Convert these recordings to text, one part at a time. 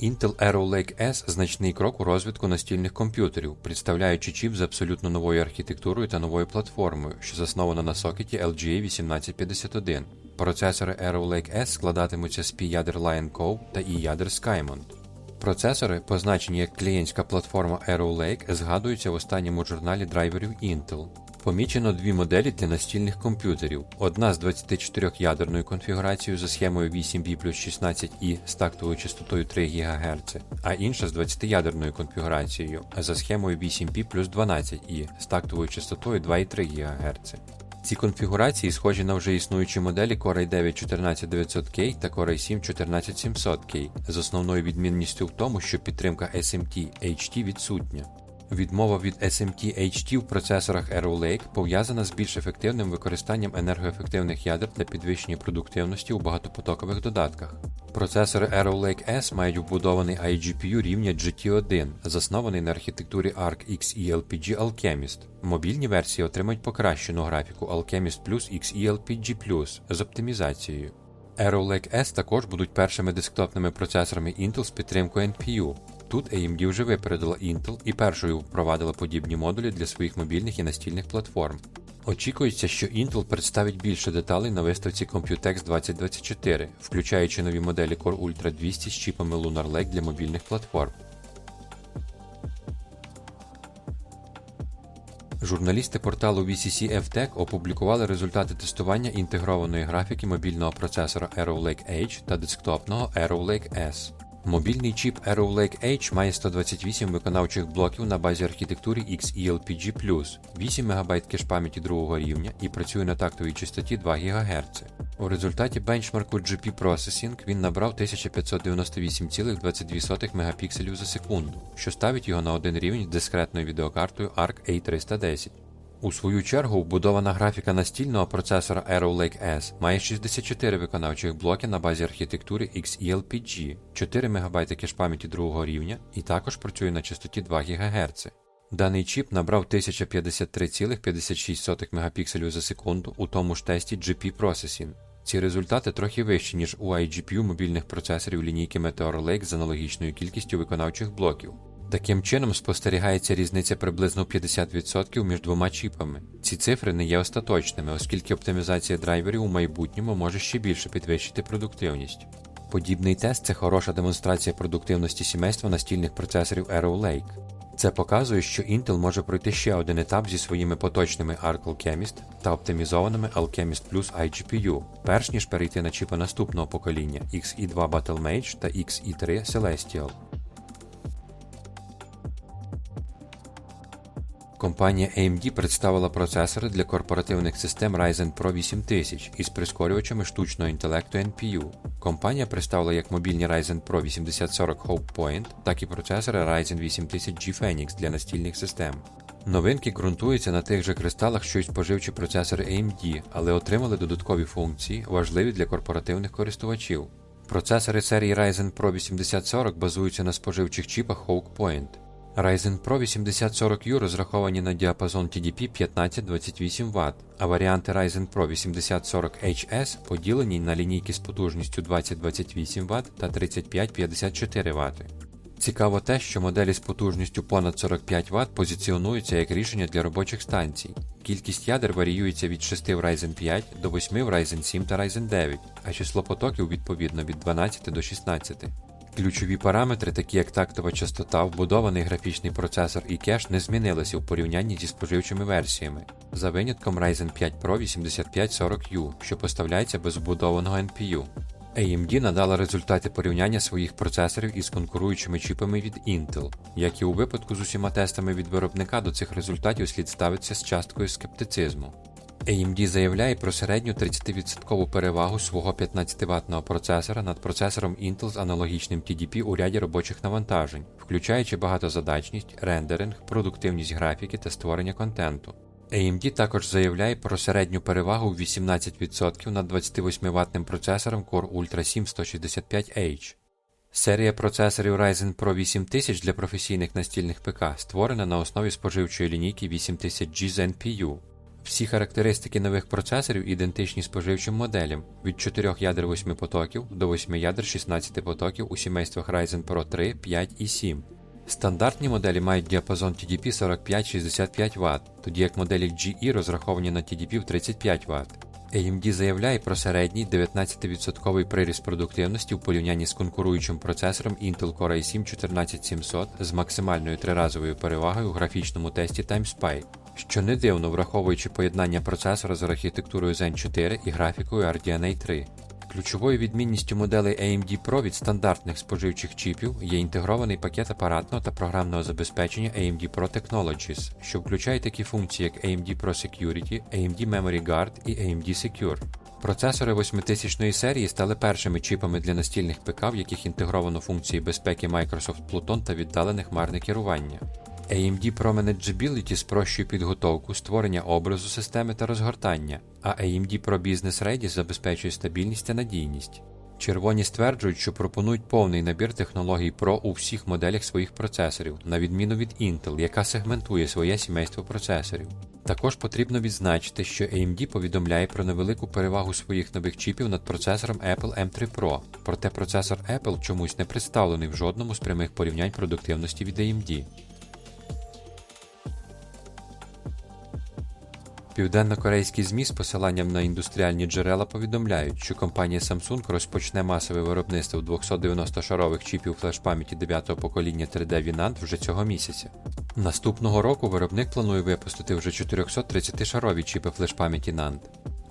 Intel Arrow Lake S значний крок у розвитку настільних комп'ютерів, представляючи чіп з абсолютно новою архітектурою та новою платформою, що заснована на сокеті LGA 1851. Процесори Arrow Lake S складатимуться з P-ядер Lion Cove та E-ядер Skymont. Процесори, позначені як клієнтська платформа Arrow Lake, згадуються в останньому журналі драйверів Intel. Помічено дві моделі для настільних комп'ютерів: одна з 24-ядерною конфігурацією за схемою 8B плюс 16i з тактовою частотою 3 ГГц, а інша з 20-ядерною конфігурацією за схемою 8P плюс 12i з тактовою частотою 2,3 ГГц. Ці конфігурації схожі на вже існуючі моделі Core i9 14900K та Core i7 14700K, з основною відмінністю в тому, що підтримка SMT HT відсутня. Відмова від SMT HT в процесорах Arrow Lake пов'язана з більш ефективним використанням енергоефективних ядер для підвищення продуктивності у багатопотокових додатках. Процесори Arrow Lake S мають вбудований iGPU рівня GT1, заснований на архітектурі ARC XeLPG Alchemist. Мобільні версії отримають покращену графіку Alchemist Plus XeLPG Plus з оптимізацією. Arrow Lake S також будуть першими десктопними процесорами Intel з підтримкою NPU. Тут AMD вже випередила Intel і першою впровадила подібні модулі для своїх мобільних і настільних платформ. Очікується, що Intel представить більше деталей на виставці Computex 2024, включаючи нові моделі Core Ultra 200 з чіпами Lunar Lake для мобільних платформ. Журналісти порталу VCCF Tech опублікували результати тестування інтегрованої графіки мобільного процесора Arrow Lake H та десктопного Arrow Lake S. Мобільний чіп Arrow Lake H має 128 виконавчих блоків на базі архітектури XeLPG+, 8 МБ кеш-пам'яті другого рівня і працює на тактовій частоті 2 ГГц. У результаті бенчмарку GP Processing він набрав 1598,22 Мп за секунду, що ставить його на один рівень з дискретною відеокартою ARC A310. У свою чергу, вбудована графіка настільного процесора Arrow Lake S має 64 виконавчих блоки на базі архітектури XeLPG, 4 МБ кеш-пам'яті другого рівня і також працює на частоті 2 ГГц. Даний чіп набрав 1053,56 Мп за секунду у тому ж тесті GP Processing. Ці результати трохи вищі, ніж у iGPU мобільних процесорів лінійки Meteor Lake з аналогічною кількістю виконавчих блоків. Таким чином спостерігається різниця приблизно в 50% між двома чіпами. Ці цифри не є остаточними, оскільки оптимізація драйверів у майбутньому може ще більше підвищити продуктивність. Подібний тест це хороша демонстрація продуктивності сімейства настільних процесорів Arrow Lake. Це показує, що Intel може пройти ще один етап зі своїми поточними Arc Alchemist та оптимізованими Alchemist Plus iGPU, перш ніж перейти на чіпи наступного покоління XE2 Battlemage та XE3 Celestial. Компанія AMD представила процесори для корпоративних систем Ryzen Pro 8000 із прискорювачами штучного інтелекту NPU. Компанія представила як мобільні Ryzen Pro 8040 Hope Point, так і процесори Ryzen 8000 G Phoenix для настільних систем. Новинки ґрунтуються на тих же кристалах, що й споживчі процесори AMD, але отримали додаткові функції, важливі для корпоративних користувачів. Процесори серії Ryzen Pro 8040 базуються на споживчих чіпах Hawk Point. Ryzen Pro 8040U розраховані на діапазон TDP 15-28 Вт, а варіанти Ryzen Pro 8040HS поділені на лінійки з потужністю 20-28 Вт та 35-54 Вт. Цікаво те, що моделі з потужністю понад 45 Вт позиціонуються як рішення для робочих станцій. Кількість ядер варіюється від 6 в Ryzen 5 до 8 в Ryzen 7 та Ryzen 9, а число потоків відповідно від 12 до 16. Ключові параметри, такі як тактова частота, вбудований графічний процесор і кеш, не змінилися в порівнянні зі споживчими версіями, за винятком Ryzen 5 Pro 8540U, що поставляється без вбудованого NPU. AMD надала результати порівняння своїх процесорів із конкуруючими чіпами від Intel. Як і у випадку з усіма тестами від виробника, до цих результатів слід ставитися з часткою скептицизму. AMD заявляє про середню 30% перевагу свого 15-ваттного процесора над процесором Intel з аналогічним TDP у ряді робочих навантажень, включаючи багатозадачність, рендеринг, продуктивність графіки та створення контенту. AMD також заявляє про середню перевагу в 18% над 28-ваттним процесором Core Ultra 7 165H. Серія процесорів Ryzen Pro 8000 для професійних настільних ПК створена на основі споживчої лінійки 8000G з NPU. Всі характеристики нових процесорів ідентичні споживчим моделям від 4 ядер 8 потоків до 8 ядер 16 потоків у сімействах Ryzen Pro 3, 5 і 7. Стандартні моделі мають діапазон TDP 45-65 Вт, тоді як моделі GE розраховані на TDP в 35 Вт. AMD заявляє про середній 19% приріст продуктивності в порівнянні з конкуруючим процесором Intel Core i7 14700 з максимальною триразовою перевагою у графічному тесті TimeSpy, що не дивно враховуючи поєднання процесора з архітектурою Zen 4 і графікою RDNA 3. Ключовою відмінністю моделей AMD Pro від стандартних споживчих чіпів є інтегрований пакет апаратного та програмного забезпечення AMD Pro Technologies, що включає такі функції, як AMD Pro Security, AMD Memory Guard і AMD Secure. Процесори 8000 серії стали першими чіпами для настільних ПК, в яких інтегровано функції безпеки Microsoft Pluton та віддалене хмарне керування. AMD Pro Manageability спрощує підготовку, створення образу системи та розгортання, а AMD Pro Business Ready забезпечує стабільність та надійність. Червоні стверджують, що пропонують повний набір технологій Pro у всіх моделях своїх процесорів, на відміну від Intel, яка сегментує своє сімейство процесорів. Також потрібно відзначити, що AMD повідомляє про невелику перевагу своїх нових чіпів над процесором Apple M3 Pro, проте процесор Apple чомусь не представлений в жодному з прямих порівнянь продуктивності від AMD. Південно-корейські ЗМІ з посиланням на індустріальні джерела повідомляють, що компанія Samsung розпочне масове виробництво 290-шарових чіпів флеш-пам'яті 9-го покоління 3D VNAND вже цього місяця. Наступного року виробник планує випустити вже 430-шарові чіпи флеш-пам'яті NAND.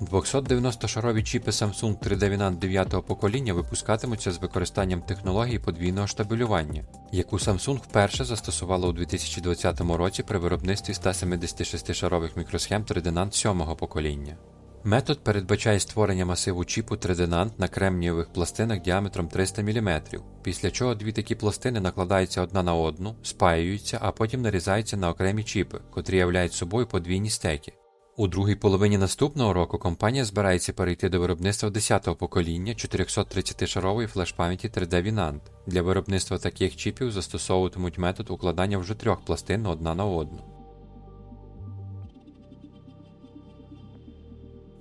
290-шарові чіпи Samsung 3D VNAND 9-го покоління випускатимуться з використанням технології подвійного штабелювання, яку Samsung вперше застосувала у 2020 році при виробництві 176-шарових мікросхем 3D NAND 7-го покоління. Метод передбачає створення масиву чіпу 3D NAND на кремнієвих пластинах діаметром 300 мм, після чого дві такі пластини накладаються одна на одну, спаюються, а потім нарізаються на окремі чіпи, котрі являють собою подвійні стеки. У другій половині наступного року компанія збирається перейти до виробництва 10-го покоління 430-шарової флеш-пам'яті 3D VNAND. Для виробництва таких чіпів застосовуватимуть метод укладання вже трьох пластин одна на одну.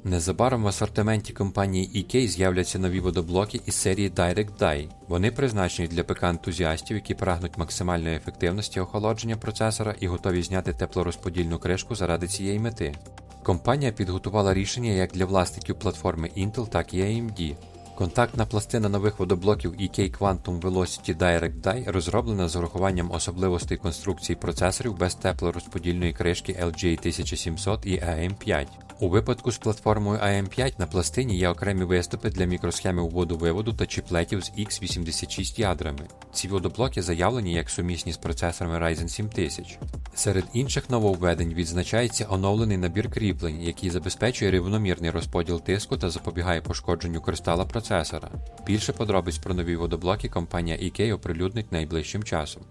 Незабаром в асортименті компанії EK з'являться нові водоблоки із серії Direct Die. Вони призначені для ПК-ентузіастів, які прагнуть максимальної ефективності охолодження процесора і готові зняти теплорозподільну кришку заради цієї мети. Компанія підготувала рішення як для власників платформи Intel, так і AMD. Контактна пластина нових водоблоків EK Quantum Velocity Direct Die розроблена з урахуванням особливостей конструкції процесорів без теплорозподільної кришки LGA 1700 і AM5. У випадку з платформою AM5 на пластині є окремі виступи для мікросхеми вводу-виводу та чіплетів з X86 ядрами. Ці водоблоки заявлені як сумісні з процесорами Ryzen 7000. Серед інших нововведень відзначається оновлений набір кріплень, який забезпечує рівномірний розподіл тиску та запобігає пошкодженню кристала процесора. Більше подробиць про нові водоблоки компанія EK оприлюднить найближчим часом.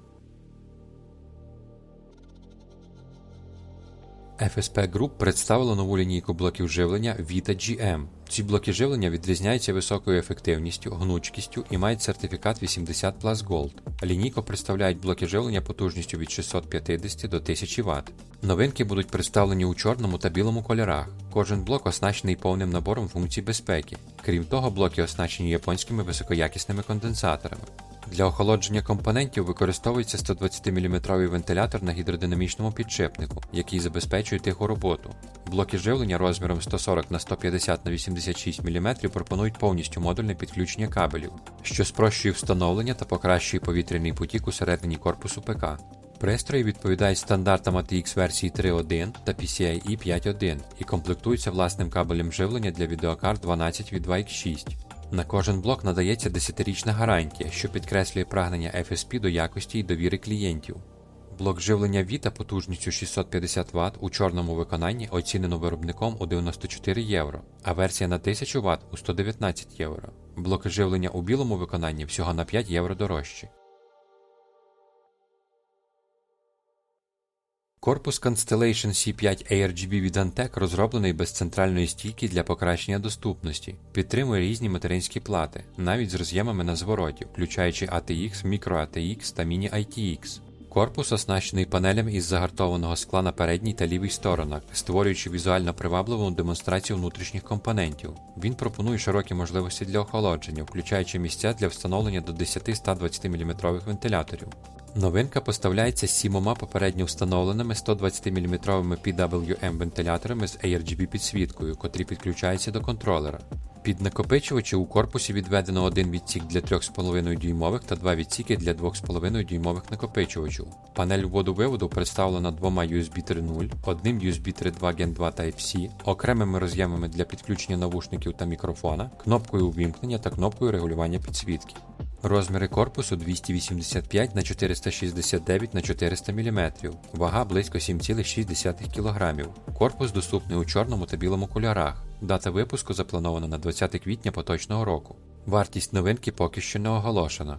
FSP Group представила нову лінійку блоків живлення Vita GM. Ці блоки живлення відрізняються високою ефективністю, гнучкістю і мають сертифікат 80 Plus Gold. Лінійку представляють блоки живлення потужністю від 650 до 1000 Вт. Новинки будуть представлені у чорному та білому кольорах. Кожен блок оснащений повним набором функцій безпеки. Крім того, блоки оснащені японськими високоякісними конденсаторами. Для охолодження компонентів використовується 120-мм вентилятор на гідродинамічному підшипнику, який забезпечує тиху роботу. Блоки живлення розміром 140 на 150 на 86 мм пропонують повністю модульне підключення кабелів, що спрощує встановлення та покращує повітряний потік усередині корпусу ПК. Пристрої відповідають стандартам ATX версії 3.1 та PCIe 5.1 і комплектуються власним кабелем живлення для відеокарт 12 від 2X6. На кожен блок надається 10-річна гарантія, що підкреслює прагнення FSP до якості і довіри клієнтів. Блок живлення Vita потужністю 650 Вт у чорному виконанні оцінено виробником у 94 євро, а версія на 1000 Вт у 119 євро. Блоки живлення у білому виконанні всього на 5 євро дорожчі. Корпус Constellation C5 ARGB від Antec розроблений без центральної стійки для покращення доступності, підтримує різні материнські плати, навіть з роз'ємами на звороті, включаючи ATX, Micro ATX та Mini ITX. Корпус оснащений панелями із загартованого скла на передній та лівій сторонах, створюючи візуально привабливу демонстрацію внутрішніх компонентів. Він пропонує широкі можливості для охолодження, включаючи місця для встановлення до 10-120 мм вентиляторів. Новинка поставляється сімома попередньо встановленими 120 мм PWM вентиляторами з ARGB підсвіткою, котрі підключаються до контролера. Під накопичувачі у корпусі відведено один відсік для 3,5 дюймових та два відсіки для 2,5 дюймових накопичувачів. Панель вводу-виводу представлена двома USB 3.0, одним USB 3.2 Gen 2 Type-C, окремими роз'ємами для підключення навушників та мікрофона, кнопкою увімкнення та кнопкою регулювання підсвітки. Розміри корпусу 285 на 469 на 400 мм, вага близько 7,6 кг. Корпус доступний у чорному та білому кольорах. Дата випуску запланована на 20 квітня поточного року. Вартість новинки поки що не оголошена.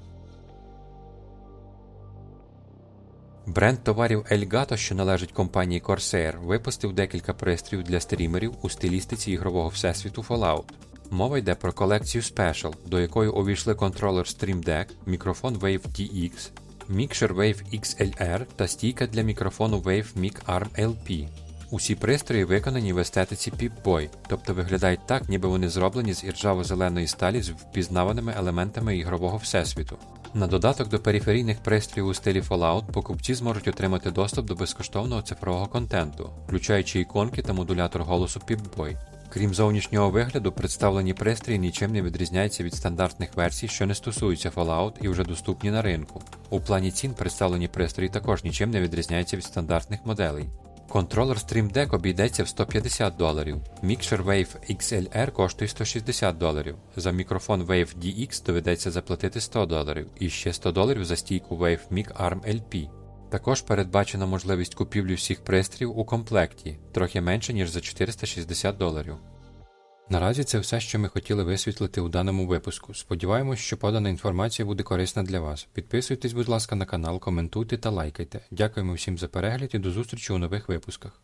Бренд товарів Elgato, що належить компанії Corsair, випустив декілька пристроїв для стрімерів у стилістиці ігрового всесвіту Fallout. Мова йде про колекцію Special, до якої увійшли контролер Stream Deck, мікрофон Wave DX, мікшер Wave XLR та стійка для мікрофону Wave Mic Arm LP. Усі пристрої виконані в естетиці Pip-Boy, тобто виглядають так, ніби вони зроблені з іржаво-зеленої сталі з впізнаваними елементами ігрового всесвіту. На додаток до периферійних пристроїв у стилі Fallout покупці зможуть отримати доступ до безкоштовного цифрового контенту, включаючи іконки та модулятор голосу Pip-Boy. Крім зовнішнього вигляду, представлені пристрої нічим не відрізняються від стандартних версій, що не стосуються Fallout і вже доступні на ринку. У плані цін представлені пристрої також нічим не відрізняються від стандартних моделей. Контролер Stream Deck обійдеться в 150 доларів. Мікшер Wave XLR коштує 160 доларів. За мікрофон Wave DX доведеться заплатити 100 доларів і ще 100 доларів за стійку Wave Mic Arm LP. Також передбачена можливість купівлі всіх пристроїв у комплекті, трохи менше, ніж за 460 доларів. Наразі це все, що ми хотіли висвітлити у даному випуску. Сподіваємось, що подана інформація буде корисна для вас. Підписуйтесь, будь ласка, на канал, коментуйте та лайкайте. Дякуємо всім за перегляд і до зустрічі у нових випусках.